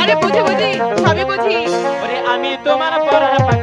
আরে বুঝি বুঝি সবই বুঝি। ওরে আমি তোমার পরাণ